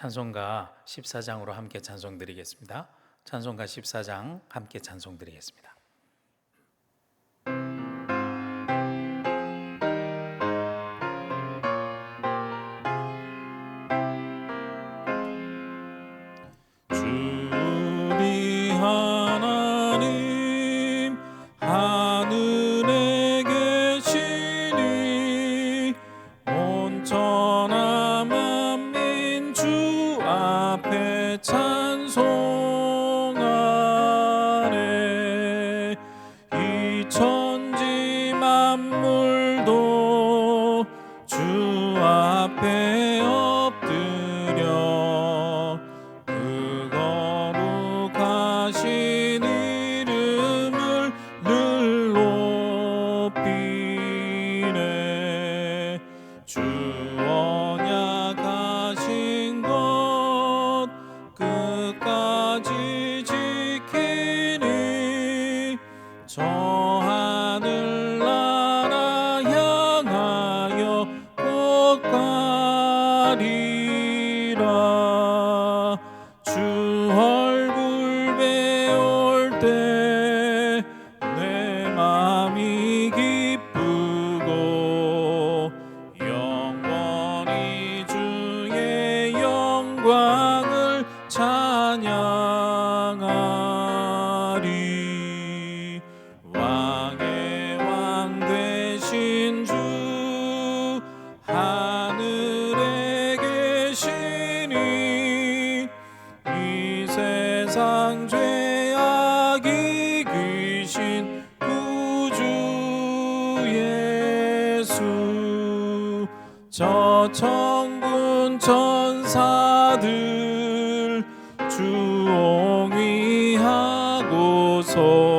찬송가 14장으로 함께 찬송 드리겠습니다. 찬송가 14장 함께 찬송 드리겠습니다. 주옹위하고서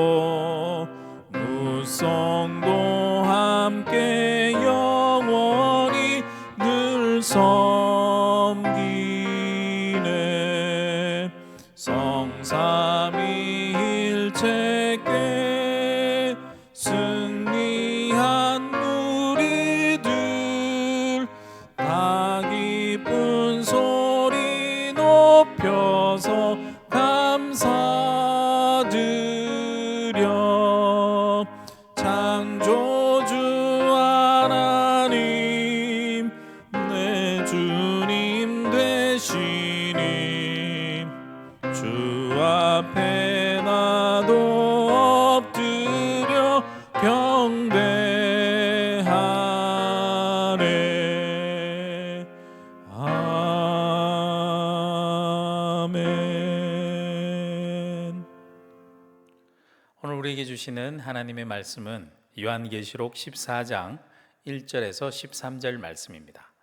우리에게 주시는 하나님의 말씀은 요한계시록 14장 1절에서 13절 말씀입니다.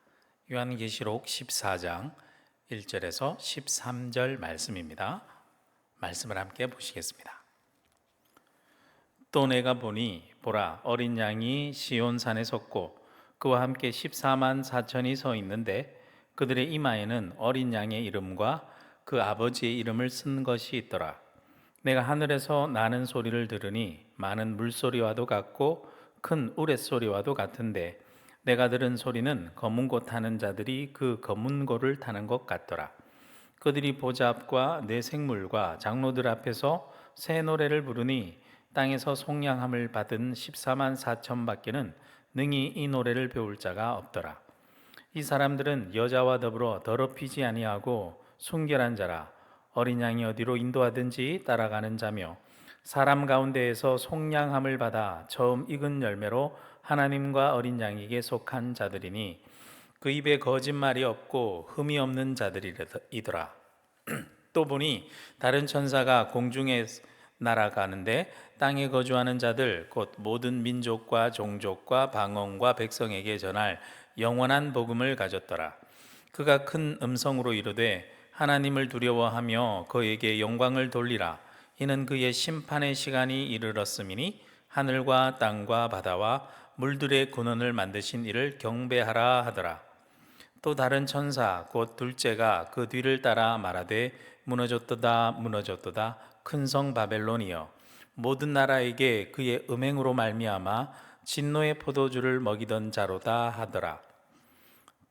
요한계시록 14장 1절에서 13절 말씀입니다. 말씀을 함께 보시겠습니다. 또 내가 보니 보라 어린 양이 시온 산에 섰고 그와 함께 14만 4천이 서 있는데 그들의 이마에는 어린 양의 이름과 그 아버지의 이름을 쓴 것이 있더라. 내가 하늘에서 나는 소리를 들으니 많은 물소리와도 같고 큰 우레소리와도 같은데 내가 들은 소리는 검은 고 타는 자들이 그 검은 고를 타는 것 같더라. 그들이 보좌 앞과 내 생물과 장로들 앞에서 새 노래를 부르니 땅에서 속량함을 받은 14만 4천 밖에는 능히 이 노래를 배울 자가 없더라. 이 사람들은 여자와 더불어 더럽히지 아니하고 순결한 자라 어린 양이 어디로 인도하든지 따라가는 자며 사람 가운데에서 속량함을 받아 처음 익은 열매로 하나님과 어린 양에게 속한 자들이니 그 입에 거짓말이 없고 흠이 없는 자들이더라. 또 보니 다른 천사가 공중에 날아가는데 땅에 거주하는 자들 곧 모든 민족과 종족과 방언과 백성에게 전할 영원한 복음을 가졌더라. 그가 큰 음성으로 이르되 하나님을 두려워하며 그에게 영광을 돌리라. 이는 그의 심판의 시간이 이르렀음이니 하늘과 땅과 바다와 물들의 근원을 만드신 이를 경배하라 하더라. 또 다른 천사 곧 둘째가 그 뒤를 따라 말하되 무너졌도다 무너졌도다 큰 성 바벨론이여 모든 나라에게 그의 음행으로 말미암아 진노의 포도주를 먹이던 자로다 하더라.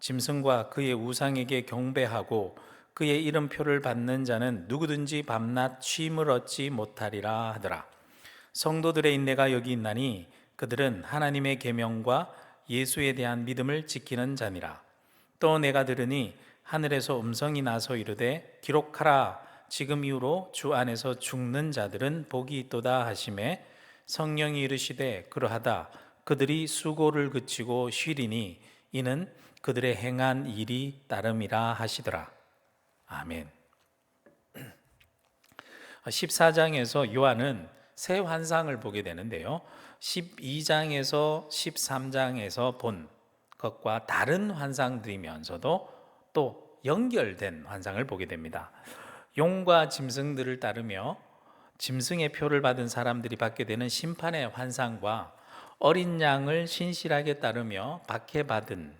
짐승과 그의 우상에게 경배하고 그의 이름표를 받는 자는 누구든지 밤낮 쉼을 얻지 못하리라 하더라. 성도들의 인내가 여기 있나니 그들은 하나님의 계명과 예수에 대한 믿음을 지키는 자니라. 또 내가 들으니 하늘에서 음성이 나서 이르되 기록하라. 지금 이후로 주 안에서 죽는 자들은 복이 있도다 하심에 성령이 이르시되 그러하다. 그들이 수고를 그치고 쉬리니 이는 그들의 행한 일이 따름이라 하시더라 아멘 14장에서 요한은 새 환상을 보게 되는데요. 12장에서 13장에서 본 것과 다른 환상들이면서도 또 연결된 환상을 보게 됩니다. 용과 짐승들을 따르며 짐승의 표를 받은 사람들이 받게 되는 심판의 환상과 어린 양을 신실하게 따르며 박해받은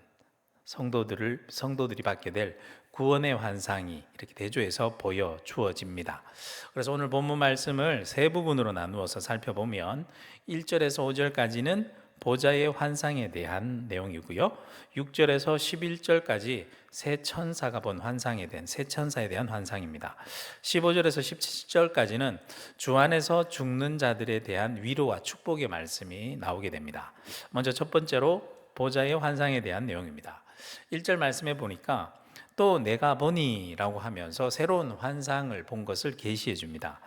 성도들을 성도들이 받게 될 구원의 환상이 이렇게 대조해서 보여 주어집니다. 그래서 오늘 본문 말씀을 세 부분으로 나누어서 살펴보면 1절에서 5절까지는 보좌의 환상에 대한 내용이고요. 6절에서 11절까지 새 천사가 본 환상에 대한 새 천사에 대한 환상입니다. 15절에서 17절까지는 주 안에서 죽는 자들에 대한 위로와 축복의 말씀이 나오게 됩니다. 먼저 첫 번째로 보좌의 환상에 대한 내용입니다. 1절 말씀해 보니까 또 내가 보니라고 하면서 새로운 환상을 본 것을 계시해 줍니다.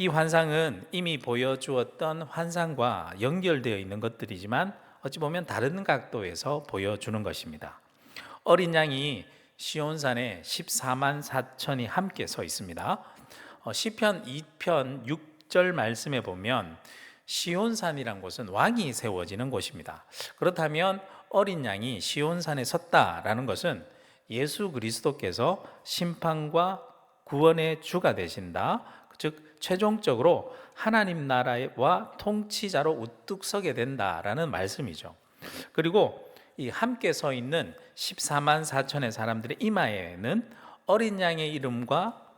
이 환상은 이미 보여주었던 환상과 연결되어 있는 것들이지만 어찌 보면 다른 각도에서 보여주는 것입니다. 어린 양이 시온산에 14만 4천이 함께 서 있습니다. 어, 시편 2편 6절 말씀에 보면 시온산이란 곳은 왕이 세워지는 곳입니다. 그렇다면 어린 양이 시온산에 섰다라는 것은 예수 그리스도께서 심판과 구원의 주가 되신다. 즉 최종적으로 하나님 나라와 통치자로 우뚝 서게 된다라는 말씀이죠. 그리고 이 함께 서 있는 14만 4천의 사람들의 이마에는 어린 양의 이름과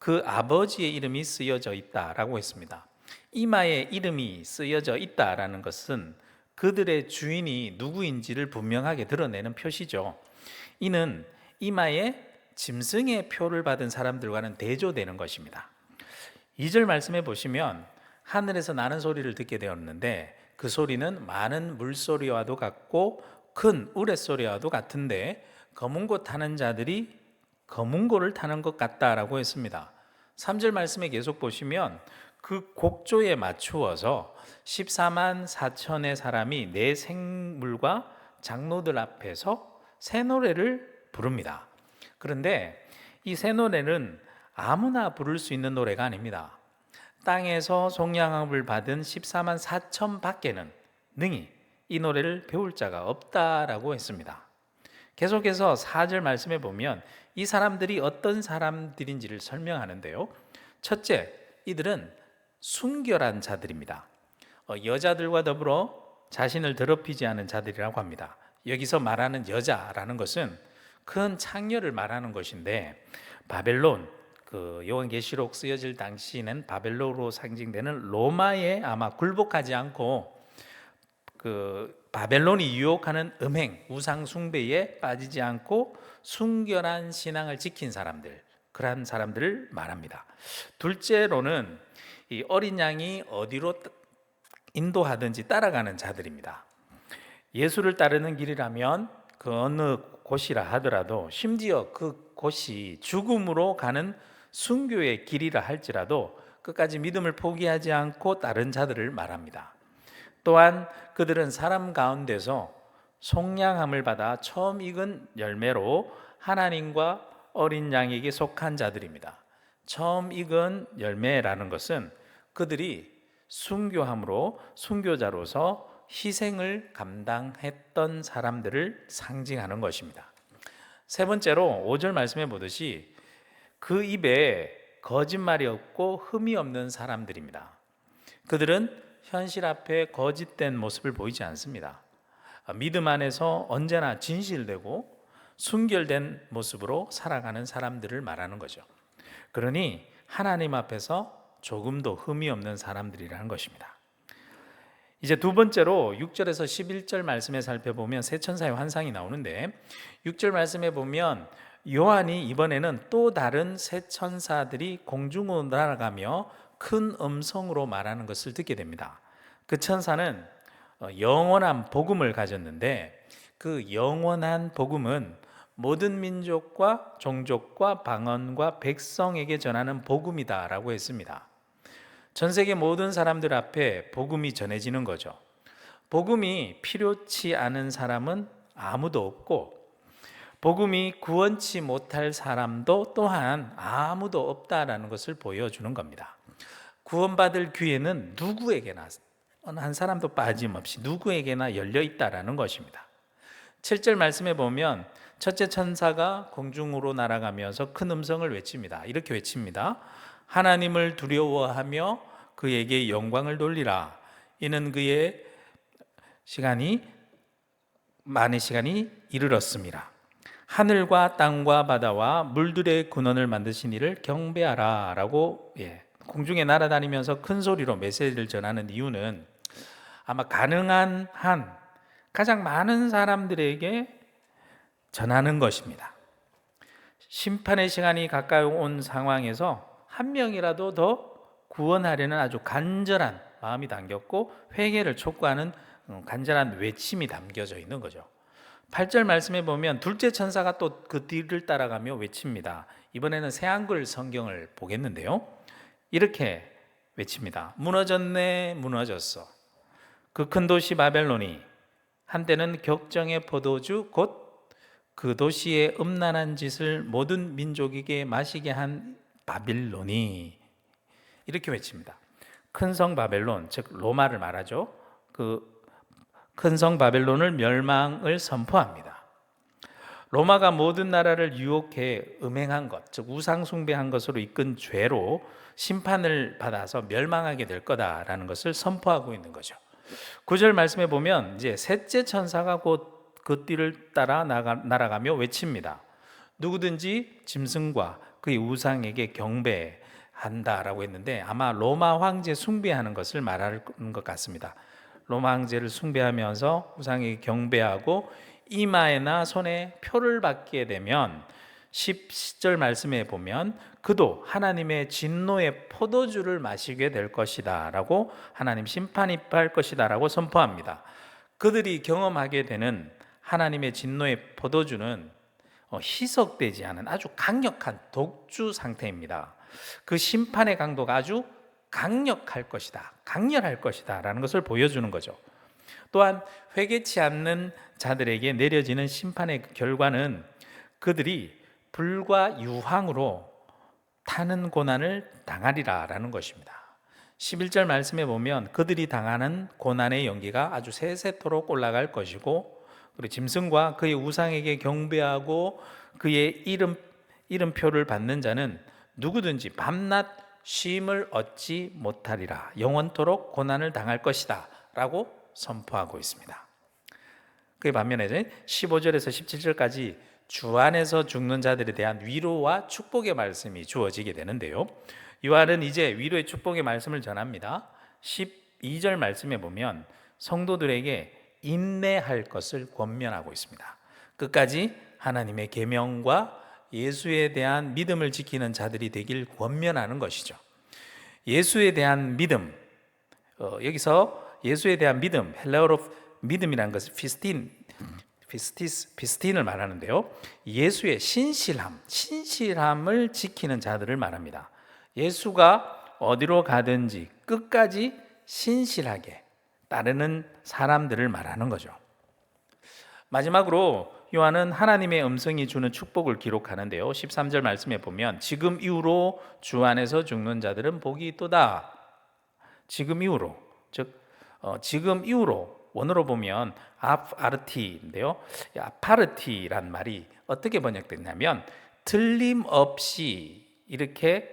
그 아버지의 이름이 쓰여져 있다라고 했습니다. 이마에 이름이 쓰여져 있다라는 것은 그들의 주인이 누구인지를 분명하게 드러내는 표시죠. 이는 이마에 짐승의 표를 받은 사람들과는 대조되는 것입니다. 2절 말씀해 보시면 하늘에서 나는 소리를 듣게 되었는데 그 소리는 많은 물소리와도 같고 큰 우레소리와도 같은데 검은 고 타는 자들이 검은 고를 타는 것 같다라고 했습니다. 3절 말씀에 계속 보시면 그 곡조에 맞추어서 14만 4천의 사람이 내 생물과 장로들 앞에서 새 노래를 부릅니다. 그런데 이 새 노래는 아무나 부를 수 있는 노래가 아닙니다. 땅에서 송양함을 받은 14만 4천 밖에는 능히 이 노래를 배울 자가 없다라고 했습니다. 계속해서 4절 말씀에 보면 이 사람들이 어떤 사람들인지를 설명하는데요. 첫째, 이들은 순결한 자들입니다. 어, 여자들과 더불어 자신을 더럽히지 않은 자들이라고 합니다. 여기서 말하는 여자라는 것은 큰 창녀를 말하는 것인데 바벨론 그 요한계시록 쓰여질 당시에는 바벨론으로 상징되는 로마에 아마 굴복하지 않고 그 바벨론이 유혹하는 음행 우상 숭배에 빠지지 않고 순결한 신앙을 지킨 사람들 그러한 사람들을 말합니다. 둘째로는 이 어린 양이 어디로 인도하든지 따라가는 자들입니다. 예수를 따르는 길이라면 그 어느 곳이라 하더라도 심지어 그 곳이 죽음으로 가는 순교의 길이라 할지라도 끝까지 믿음을 포기하지 않고 다른 자들을 말합니다. 또한 그들은 사람 가운데서 속량함을 받아 처음 익은 열매로 하나님과 어린 양에게 속한 자들입니다. 처음 익은 열매라는 것은 그들이 순교함으로 순교자로서 희생을 감당했던 사람들을 상징하는 것입니다. 세 번째로 5절 말씀해 보듯이 그 입에 거짓말이 없고 흠이 없는 사람들입니다. 그들은 현실 앞에 거짓된 모습을 보이지 않습니다. 아, 믿음 안에서 언제나 진실되고 순결된 모습으로 살아가는 사람들을 말하는 거죠. 그러니 하나님 앞에서 조금도 흠이 없는 사람들이라는 것입니다. 이제 두 번째로 6절에서 11절 말씀에 살펴보면 세 천사의 환상이 나오는데 6절 말씀에 보면 요한이 이번에는 또 다른 세 천사들이 공중으로 날아가며 큰 음성으로 말하는 것을 듣게 됩니다. 그 천사는 어, 영원한 복음을 가졌는데 그 영원한 복음은 모든 민족과 종족과 방언과 백성에게 전하는 복음이다라고 했습니다. 전 세계 모든 사람들 앞에 복음이 전해지는 거죠. 복음이 필요치 않은 사람은 아무도 없고 복음이 구원치 못할 사람도 또한 아무도 없다라는 것을 보여주는 겁니다. 구원받을 기회는 누구에게나 한 사람도 빠짐없이 누구에게나 열려 있다라는 것입니다. 7절 말씀에 보면 첫째 천사가 공중으로 날아가면서 큰 음성을 외칩니다. 이렇게 외칩니다. 하나님을 두려워하며 그에게 영광을 돌리라. 이는 그의 시간이 많은 시간이 이르렀습니다. 하늘과 땅과 바다와 물들의 근원을 만드신 이를 경배하라라고 예, 공중에 날아다니면서 큰 소리로 메시지를 전하는 이유는 아마 가능한 한 가장 많은 사람들에게 전하는 것입니다. 심판의 시간이 가까이 온 상황에서 한 명이라도 더 구원하려는 아주 간절한 마음이 담겼고 회개를 촉구하는 음, 간절한 외침이 담겨져 있는 거죠. 8절 말씀에 보면 둘째 천사가 또 그 뒤를 따라가며 외칩니다. 이번에는 새 한글 성경을 보겠는데요. 이렇게 외칩니다. 무너졌네, 무너졌어. 그 큰 도시 바벨론이 한때는 격정의 포도주 곧 그 도시의 음란한 짓을 모든 민족에게 마시게 한 바빌론이 이렇게 외칩니다. 큰 성 바벨론, 즉 로마를 말하죠. 그 큰 성 바벨론을 멸망을 선포합니다. 로마가 모든 나라를 유혹해 음행한 것, 즉 우상 숭배한 것으로 이끈 죄로 심판을 받아서 멸망하게 될 거다라는 것을 선포하고 있는 거죠. 구절 말씀에 보면 이제 셋째 천사가 곧 그 띠를 따라 나가, 날아가며 외칩니다. 누구든지 짐승과 그의 우상에게 경배한다라고 했는데 아마 로마 황제 숭배하는 것을 말하는 것 같습니다. 로마 황제를 숭배하면서 우상에게 경배하고 이마에나 손에 표를 받게 되면 10절 말씀에 보면 그도 하나님의 진노의 포도주를 마시게 될 것이다 라고 하나님 심판 입할 것이다 라고 선포합니다. 그들이 경험하게 되는 하나님의 진노의 포도주는 어, 희석되지 않은 아주 강력한 독주 상태입니다. 그 심판의 강도가 아주 강력할 것이다. 강렬할 것이다 라는 것을 보여주는 거죠. 또한 회개치 않는 자들에게 내려지는 심판의 결과는 그들이 불과 유황으로 타는 고난을 당하리라 라는 것입니다. 11절 말씀에 보면 그들이 당하는 고난의 연기가 아주 세세토록 올라갈 것이고 그리고 짐승과 그의 우상에게 경배하고 그의 이름 이름표를 받는 자는 누구든지 밤낮 쉼을 얻지 못하리라 영원토록 고난을 당할 것이다 라고 선포하고 있습니다. 그 반면에 15절에서 17절까지 주 안에서 죽는 자들에 대한 위로와 축복의 말씀이 주어지게 되는데요. 요한은 이제 위로의 축복의 말씀을 전합니다. 12절 말씀에 보면 성도들에게 인내할 것을 권면하고 있습니다. 끝까지 하나님의 계명과 예수에 대한 믿음을 지키는 자들이 되길 권면하는 것이죠. 예수에 대한 믿음 어, 여기서 예수에 대한 믿음 헬라어로 믿음이라는 것은 피스틴 피스티스 피스틴을 말하는데요. 예수의 신실함, 신실함을 지키는 자들을 말합니다. 예수가 어디로 가든지 끝까지 신실하게 따르는 사람들을 말하는 거죠. 마지막으로 요한은 하나님의 음성이 주는 축복을 기록하는데요. 13절 말씀에 보면 지금 이후로 주 안에서 죽는 자들은 복이 있도다. 지금 이후로 즉 어, 지금 이후로 원어로 보면 아르티인데요. 아파르티란 말이 어떻게 번역됐냐면 틀림없이 이렇게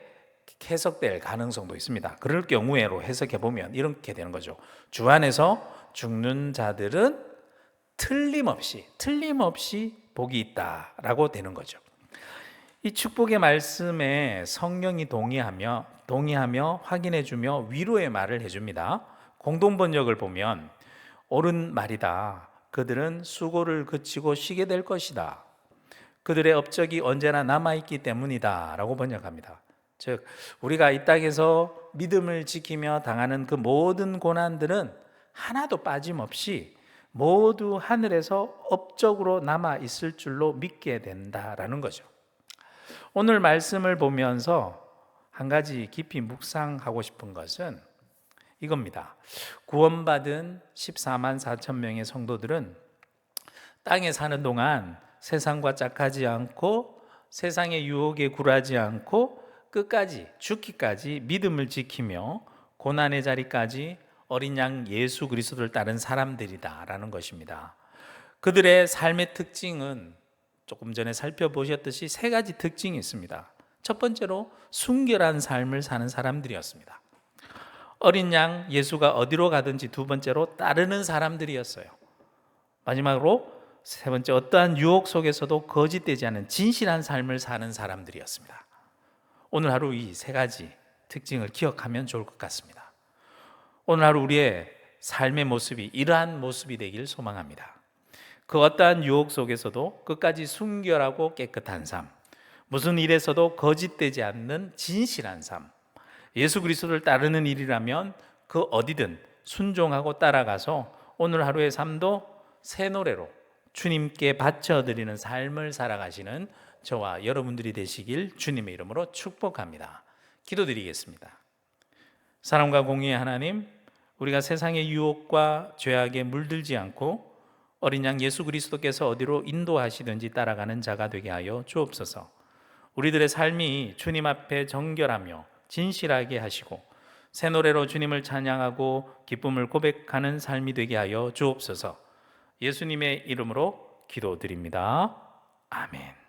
해석될 가능성도 있습니다. 그럴 경우에로 해석해 보면 이렇게 되는 거죠. 주 안에서 죽는 자들은 틀림없이 틀림없이 복이 있다라고 되는 거죠. 이 축복의 말씀에 성령이 동의하며 동의하며 확인해 주며 위로의 말을 해 줍니다. 공동 번역을 보면 옳은 말이다. 그들은 수고를 그치고 쉬게 될 것이다. 그들의 업적이 언제나 남아 있기 때문이다라고 번역합니다. 즉 우리가 이 땅에서 믿음을 지키며 당하는 그 모든 고난들은 하나도 빠짐없이 모두 하늘에서 업적으로 남아 있을 줄로 믿게 된다라는 거죠. 오늘 말씀을 보면서 한 가지 깊이 묵상하고 싶은 것은 이겁니다. 구원받은 14만 4천 명의 성도들은 땅에 사는 동안 세상과 짝하지 않고 세상의 유혹에 굴하지 않고 끝까지 죽기까지 믿음을 지키며 고난의 자리까지 어린 양 예수 그리스도를 따른 사람들이다라는 것입니다. 그들의 삶의 특징은 조금 전에 살펴보셨듯이 세 가지 특징이 있습니다. 첫 번째로 순결한 삶을 사는 사람들이었습니다. 어린 양 예수가 어디로 가든지 두 번째로 따르는 사람들이었어요. 마지막으로 세 번째 어떠한 유혹 속에서도 거짓되지 않은 진실한 삶을 사는 사람들이었습니다. 오늘 하루 이 세 가지 특징을 기억하면 좋을 것 같습니다. 오늘 하루 우리의 삶의 모습이 이러한 모습이 되길 소망합니다. 그 어떠한 유혹 속에서도 끝까지 순결하고 깨끗한 삶, 무슨 일에서도 거짓되지 않는 진실한 삶, 예수 그리스도를 따르는 일이라면 그 어디든 순종하고 따라가서 오늘 하루의 삶도 새 노래로 주님께 바쳐드리는 삶을 살아가시는 저와 여러분들이 되시길 주님의 이름으로 축복합니다. 기도드리겠습니다. 사랑과 공의의 하나님, 우리가 세상의 유혹과 죄악에 물들지 않고 어린 양 예수 그리스도께서 어디로 인도하시든지 따라가는 자가 되게 하여 주옵소서. 우리들의 삶이 주님 앞에 정결하며 진실하게 하시고 새 노래로 주님을 찬양하고 기쁨을 고백하는 삶이 되게 하여 주옵소서. 예수님의 이름으로 기도드립니다. 아멘.